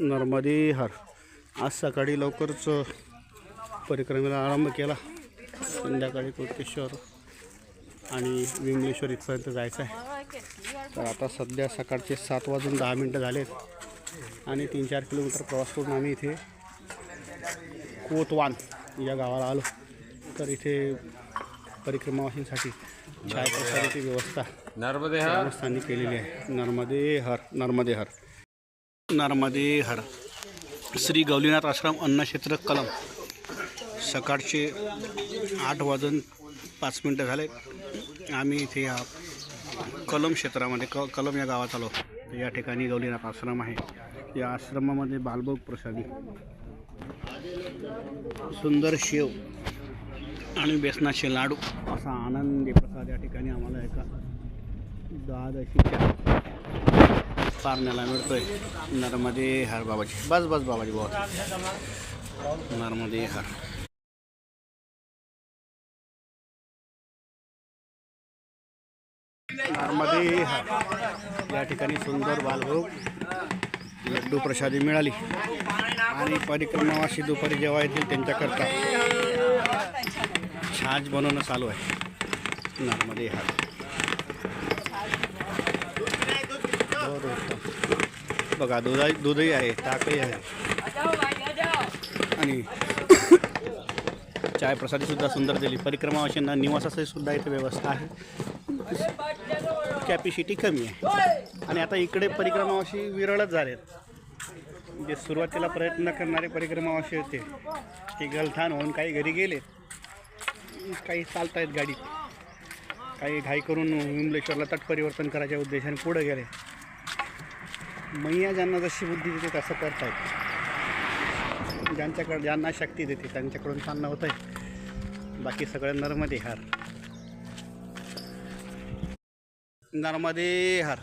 नर्मदे हर. आज सकाळी लवकरच परिक्रमेला आरंभ केला. संध्याकाळी कोटेश्वर आणि विमलेश्वर इथपर्यंत जायचं आहे. तर आता सध्या सकाळचे सात वाजून दहा मिनटं झालेत आणि तीन चार किलोमीटर प्रवास करून आम्ही इथे कोतवान या गावाला आलो. तर इथे परिक्रमावासींसाठी छायाप्रसादाची व्यवस्था नर्मदे हा ग्रामस्थांनी केलेली आहे. नर्मदे हर. नर्मदे हर। श्री गौलीनाथ आश्रम अन्नक्षेत्र कलम। सकाळचे आठ वाजून पाच मिनटं झाले. आम्ही इथे या कलम क्षेत्रामध्ये क कलम या गावात आलो. या ठिकाणी गौलीनाथ आश्रम आहे. या आश्रमामध्ये बालभोग प्रसादी सुंदर शेव आणि बेसनाचे लाडू असा आनंदी प्रसाद या ठिकाणी आम्हाला एका द्वादशीच्या पारण्याला मिळतोय. नर्मदे हर बाबाजी. बस बस बाबाजी बाबा नर्मदे हर. नर्मदे हर. या ठिकाणी सुंदर बालभोग लड्डू प्रसादी मिळाली. आणि परिक्रमावासी दुपारी जेव्हा येतील त्यांच्याकरता छाज बनवणं चालू आहे. नर्मदे हर बरं होतं. बघा दुधा दूधही आहे ताकही आहे. आणि चाय प्रसादीसुद्धा सुंदर दिली. परिक्रमावासींना निवासाची सुद्धा इथे व्यवस्था आहे. कॅपॅसिटी कमी आहे. आणि आता इकडे परिक्रमावाशी विरळच झालेत. जे सुरुवातीला प्रयत्न करणारे परिक्रमावाशी होते. ते गलथान होऊन काही घरी गेले काही चालतायत गाडीत. काही घाई करून विमलेश्वरला तटपरिवर्तन करायच्या उद्देशाने पुढे गेले. मैया ज्यांना जशी बुद्धी देते तसं करतायत. ज्यांच्याकडे ज्यांना शक्ती देते त्यांच्याकडून चालणं होत आहे बाकी सगळं नर्मदे हार. नर्मदे हार.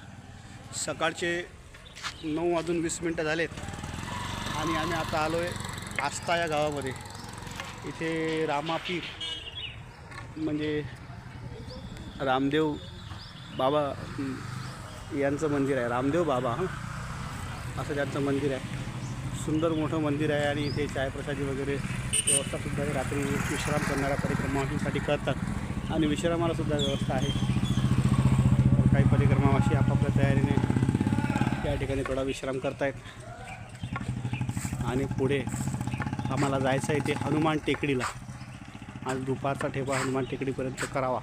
सकाळचे नऊ वाजून वीस मिनटं झालेत. आणि आम्ही आता आलो आहे आस्था या गावामध्ये. इथे रामापीर म्हणजे रामदेव बाबा यांचं मंदिर आहे. रामदेव बाबा हां? असं त्यांचं मंदिर आहे. सुंदर मोठं मंदिर आहे आणि इथे चायप्रसादी वगैरे व्यवस्थासुद्धा रात्री विश्राम करणाऱ्या परिक्रमासाठी करतात. आणि विश्रामालासुद्धा व्यवस्था आहे. तर काही परिक्रमावाशी आपापल्या तयारीने त्या ठिकाणी थोडा विश्राम करतायत. आणि पुढे आम्हाला जायचं आहे ते हनुमान टेकडीला. आज दुपारचा ठेवा हनुमान टेकडीपर्यंत करावा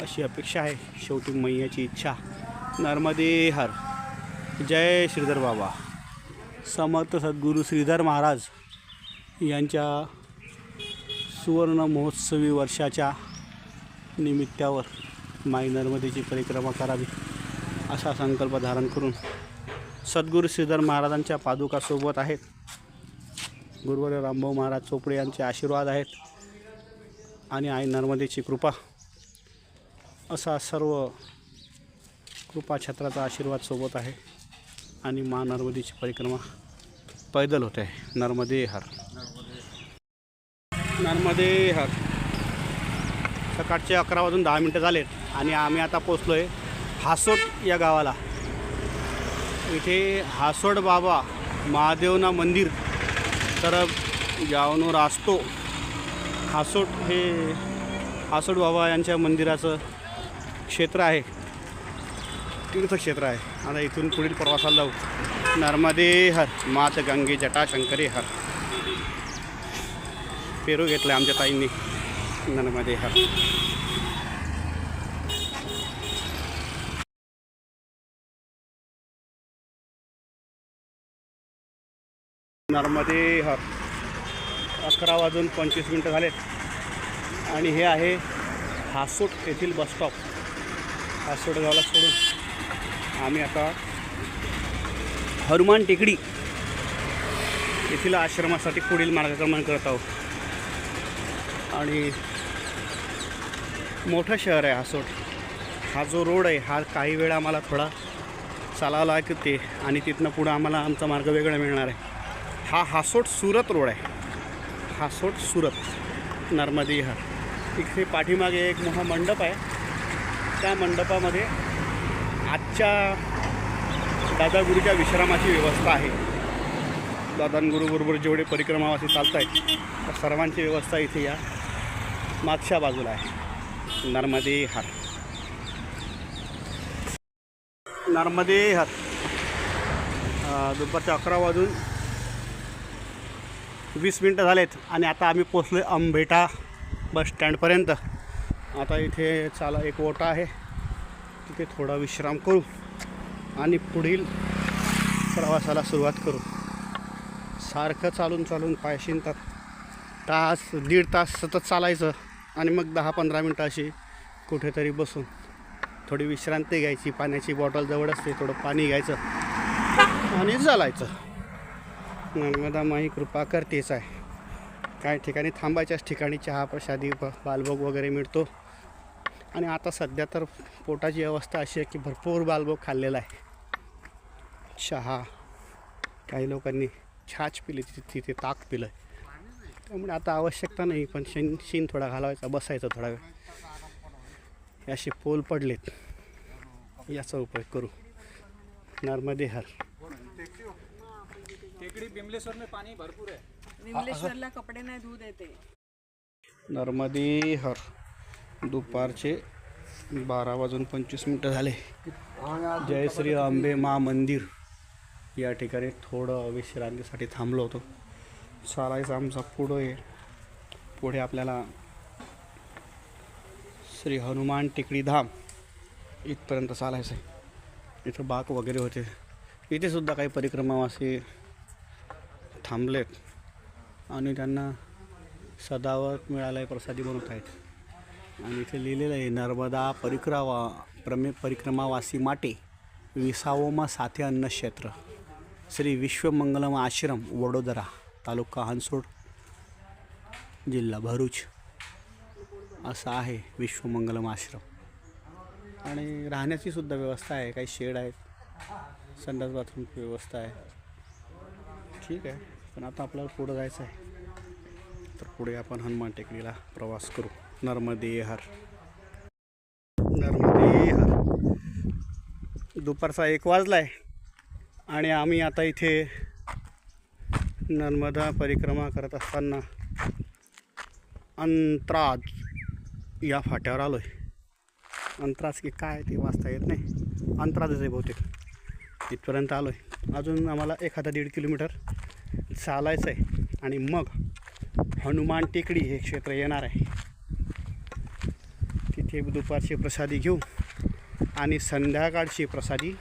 अशी अपेक्षा आहे. शेवटी मैयाची इच्छा. नर्मदे हर. जय श्रीधर बाबा. समर्थ सद्गुरू श्रीधर महाराज यांच्या सुवर्ण महोत्सवी वर्षाच्या निमित्तावर माई नर्मदेची परिक्रमा करावी असा संकल्प धारण करून सद्गुरू श्रीधर महाराजांच्या पादुकासोबत आहेत. गुरुवर रामभाऊ महाराज चोपडे यांचे आशीर्वाद आहेत आणि आई नर्मदेची कृपा. असा सर्व कृपाछत्राचा आशीर्वाद सोबत आहे. आणि मा नर्मदेची परिक्रमा. पैदल होते. आहे नर्मदे हर. नर्मदे हर. सकाळचे अकरा वाजून दहा मिनटं झालेत आणि आम्ही आता पोचलो आहे हासोट या गावाला. इथे हासोड बाबा महादेवना मंदिर. तर जावनो रास्तो. हासोट हे हासोट बाबा यांच्या मंदिराचं क्षेत्र आहे. तीर्थक्षेत्र आहे. आता इथून पुढील प्रवासाला जाऊ. नर्मदे हर मात गंगे जटाशंकरी हर. पेरू घेतलं आमच्या ताईंनी नर्मदे हर. नर्मदे हर अकरा वाजून पंचवीस मिनटं झालेत. आणि हे आहे हासोट येथील बसस्टॉप हासूट गावाला सोडून. आम्ही आता हनुमान टेकडी येथील आश्रमासाठी पुढील मार्गक्रमण करत आहोत. आणि मोठं शहर आहे हासोट हा जो रोड आहे हा काही वेळा आम्हाला थोडा चालावा लागते आणि तिथनं पुढं आम्हाला आमचा मार्ग वेगळा मिळणार आहे. हा हासोट सुरत रोड आहे. हासोट सुरत नर्मदी हा. इथे पाठीमागे एक मोठा मंडप आहे. त्या मंडपामध्ये आजच्या दादागुरूच्या विश्रामाची व्यवस्था आहे. दादांगुरूबरोबर जेवढे परिक्रमावासी चालत आहेत त्या सर्वांची व्यवस्था इथे या मागच्या बाजूला आहे. नर्मदे हार. नर्मदे हार. दुपारचे अकरा वाजून वीस मिनटं झालेत आणि आता आम्ही पोचलो आहे अंबेटा बस स्टँडपर्यंत. आता इथे चाला एक ओटा आहे. तिथे थोडा विश्राम करू आणि पुढील प्रवासाला सुरुवात करू. सारखं चालून चालून पाय शिंतात. तास दीड तास सतत चालायचं आणि मग दहा पंधरा मिनटं अशी कुठेतरी बसून थोडी विश्रांती घ्यायची पाण्याची बॉटल जवळ असते थोडं पाणी घ्यायचं आणि चालायचं नर्मदा माई कृपा करतेच आहे. काही ठिकाणी थांबायच्याच ठिकाणी चहा प्रसादी बालभोग वगैरे मिळतो. आणि आता सध्या तर पोटाची अवस्था अशी आहे की भरपूर बालभोग खाल्लेला आहे. चहा. काही लोकांनी छाछ पिली तिथे तिथे ताक पिलं त्यामुळे आता आवश्यकता नाही पण शिन शिन थोडा घालावायचा बसायचं थोडा वेळ. हे असे पोल पडलेत. याचा उपयोग करू. नर्मदे हर. टेकडी बिमलेश्वर में पानी भरपूर है विमलेश्वरला कपडे नाही धुत येते. नर्मदे हर. दुपारचे बारा वाजून पंचवीस मिनटं झाले. जय श्री आंबे मा मंदिर. या ठिकाणी थोडं विश्रांतीसाठी थांबलो होतो. चालायचा आमचा पुढं आहे. पुढे आपल्याला श्री हनुमान टेकडी धाम इथपर्यंत चालायचं आहे इथं बाक वगैरे होते. इथे सुद्धा काही परिक्रमावासी थांबलेत. आणि त्यांना सदावत मिळालं आहे प्रसादी बनवत आहेत. आणि इथे लिहिलेलं आहे नर्मदा परिक्रमा प्रमे परिक्रमावासी माटे विसावोमा साथे अन्न क्षेत्र. श्री विश्वमंगलम आश्रम वडोदरा तालुका हंसोड जिल्हा भरूच. असा आहे विश्वमंगलम आश्रम. आणि राहण्याची सुद्धा व्यवस्था आहे काही शेड आहेत संडास बाथरूमची व्यवस्था आहे. ठीक आहे पण आता आपल्याला पुढं जायचं आहे. तर पुढे आपण हनुमान टेकडीला प्रवास करू. नर्मदे हर नर्मदे हर दुपारचा एक वाजला आहे आणि आम्ही आता इथे नर्मदा परिक्रमा करत असताना अंतराज या फाट्यावर आलो आहे अंतराज की काय ते वाचता येत नाही. अंतराजच आहे बहुतेक. इथपर्यंत आलो आहे अजून आम्हाला एखादा दीड किलोमीटर चालायचं आहे आणि मग हनुमान टेकडी हे क्षेत्र येणार आहे. इथे दुपारची प्रसादी घेऊ आणि संध्याकाळची प्रसादी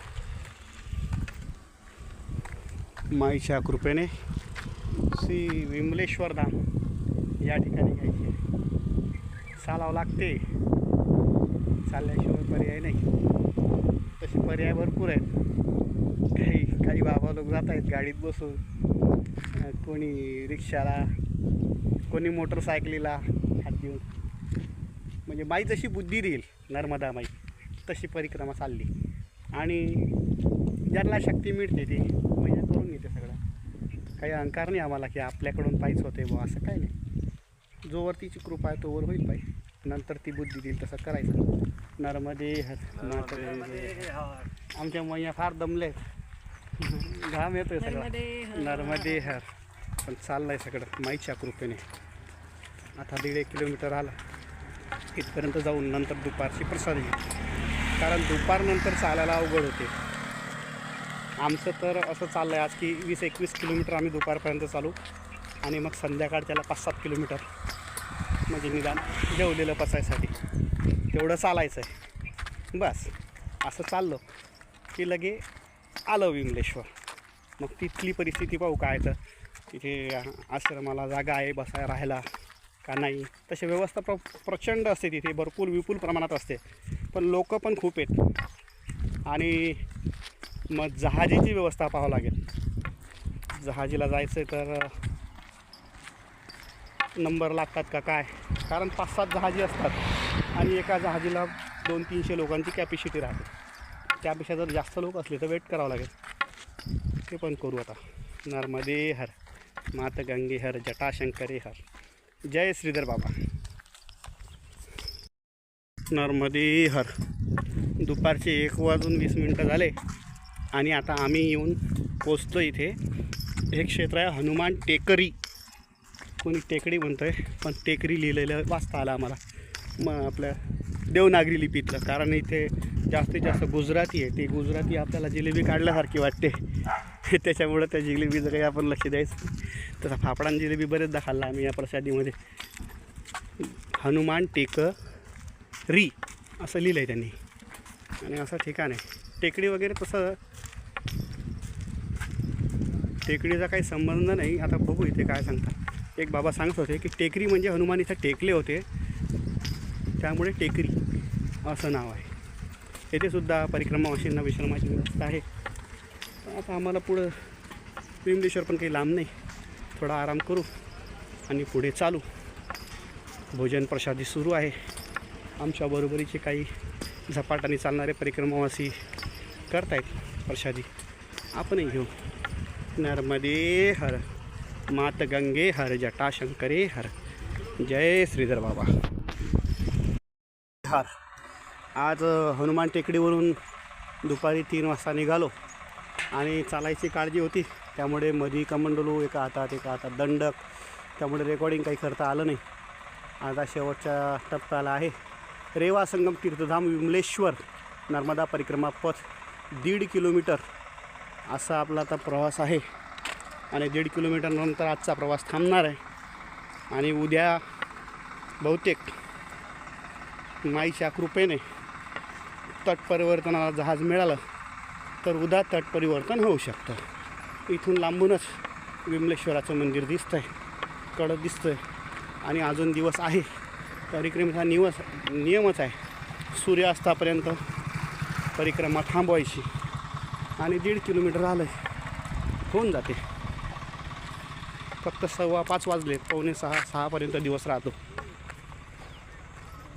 माईच्या कृपेने श्री विमलेश्वर धाम या ठिकाणी घ्यायची. आहे. चालावं लागते. चालल्याशिवाय पर्याय नाही. तसे पर्याय भरपूर आहेत. काही काही बाबा लोक जात आहेत गाडीत बसून. कोणी रिक्षाला कोणी मोटरसायकलीला हात देऊन. म्हणजे माई जशी बुद्धी देईल नर्मदा माई तशी परिक्रमा चालली. आणि ज्यांना शक्ती मिळते ती मैया करून घेते सगळं. काही अहंकार नाही आम्हाला की आपल्याकडून पाहिजे होते बुवा असं काही नाही. जोवर तिची कृपा आहे तोवर होईल पाहिजे नंतर ती बुद्धी देईल तसं करायचं. नर्मदे. आमच्या मैया फार दमले घाम येतोय सगळं. नर्मदे हर. नर्मदे हर. पण चाललंय सगळं माईच्या कृपेने. आता दीड एक किलोमीटर आला. इथपर्यंत जाऊन नंतर दुपारची प्रसाद घेऊ कारण दुपारनंतर चालायला अवघड होते. आमचं तर असं चाललं आहे आज की वीस एकवीस किलोमीटर आम्ही दुपारपर्यंत चालू. आणि मग संध्याकाळ त्याला पाच सात किलोमीटर म्हणजे निदान जेवलेलं पचायसाठी तेवढं चालायचं आहे बस. असं चाललं की लगे आलं विमलेश्वर. मग तिथली परिस्थिती पाहू काय तर. तिथे आश्रमाला जागा आहे बसाय राहायला. का नाही? तशी व्यवस्था प्र प्रचंड असते तिथे. भरपूर विपुल प्रमाणात असते. पण लोक पण खूप आहेत. आणि मग जहाजीची व्यवस्था पाहावं लागेल. जहाजीला जायचं आहे तर नंबर लागतात का काय? कारण पाच सात जहाजी असतात. आणि एका जहाजीला दोन तीनशे लोकांची कॅपॅसिटी राहते. त्यापेक्षा जर जास्त लोक असले तर वेट करावं लागेल. ते पण करू आता. नर्मदे हर मात गंगे हर जटाशंकरे हर. जय श्रीधर बाबा. नर्मदे हर. दुपारचे एक वाजून वीस मिनटं झाले आणि आता आम्ही येऊन पोचतो इथे. हे क्षेत्र आहे हनुमान टेकरी. कोणी टेकडी म्हणतं आहे पण टेकरी लिहिलेलं वाचता आलं आम्हाला. मग आपल्या देवनागरी लिपीतलं. कारण इथे जास्तीत जास्त गुजराती आहे. ते गुजराती आपल्याला जिलेबी काढल्यासारखी वाटते. त्याच्यामुळं त्या जिलेबीचं काही आपण लक्ष द्यायचं तसा फाफडा आणि जिलेबी बरेचदा खाल्ला आम्ही या प्रसादीमध्ये. हनुमान टेक री असं लिहिलं आहे त्यांनी. आणि असं ठिकाण आहे. टेकडी वगैरे तसं टेकडीचा काही संबंध नाही. आता बघू इथे काय सांगतात. एक बाबा सांगत होते की टेकरी म्हणजे हनुमान इथं टेकले होते. त्यामुळे टेकरी असं नाव आहे. येथेसुद्धा परिक्रमा परिक्रमावासींना विश्रमाची व्यवस्था आहे. आता आम्हाला पुढं विमलेश्वर पण काही लांब नाही. थोडा आराम करू आणि पुढे चालू. भोजन प्रसादी सुरू आहे. आमच्या बरोबरीचे काही झपाटाने चालणारे परिक्रमावासी करतायत प्रसादी. आपणही घेऊ. नर्मदे हर मात गंगे हर जटा शंकरे हर. जय श्रीधर बाबा. हर. आज हनुमान टेकडीवरून दुपारी तीन वाजता निघालो आणि चालायची काळजी होती. त्यामुळे मधी कमंडलू एका हातात एका हातात दंडक. त्यामुळे रेकॉर्डिंग काही करता आलं नाही. आता शेवटच्या टप्प्याला आहे. रेवा संगम तीर्थधाम विमलेश्वर नर्मदा परिक्रमा पथ दीड किलोमीटर असा आपला आता प्रवास आहे. आणि दीड किलोमीटरनंतर आजचा प्रवास थांबणार आहे. आणि उद्या बहुतेक माईच्या कृपेने तट परिवर्तनाला जहाज मिळालं तर उद्या तटपरिवर्तन होऊ शकतं. इथून लांबूनच विमलेश्वराचं मंदिर दिसतं आहे कडक दिसतं आहे आणि अजून दिवस आहे. परिक्रमेचा निवस नियमच आहे. सूर्यास्तापर्यंत परिक्रमा थांबवायची आणि दीड किलोमीटर आलं होऊन जाते. फक्त सव्वा पाच वाजले पावणे सहा सहापर्यंत दिवस राहतो.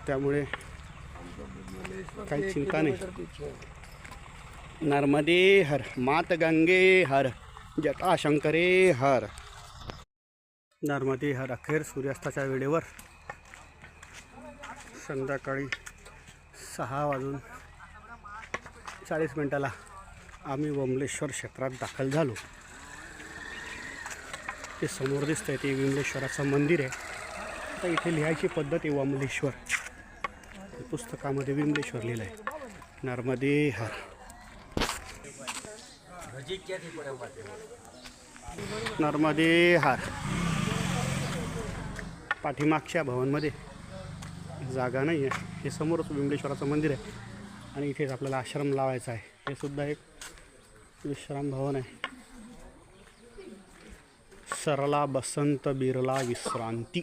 त्यामुळे काही चिंता नाही. नर्मदे हर मात गंगे हर. जटाशंकरे हर. नर्मदे हर अखेर सूर्यास्ताच्या वेळेवर. संध्याकाळी सहा वाजून चाळीस मिनटाला आम्ही वमलेश्वर क्षेत्रात दाखल झालो. ते समोर दिसतंय ते विमलेश्वराचं मंदिर आहे. आता इथे लिहायची पद्धत आहे वमलेश्वर. पुस्तकामध्ये विमलेश्वर लिहिलं आहे नर्मदे हर. नर्मदे हार. पाठीमागच्या भवनमध्ये जागा नाही आहे. हे समोरच विमलेश्वराचं मंदिर आहे. आणि इथेच आपल्याला आश्रम लावायचा आहे. हे सुद्धा एक विश्राम भवन आहे. सरला बसंत बिरला विश्रांती.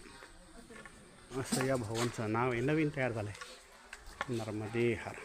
असं या भवनचं नाव आहे. नवीन तयार झालं आहे नर्मदे हार.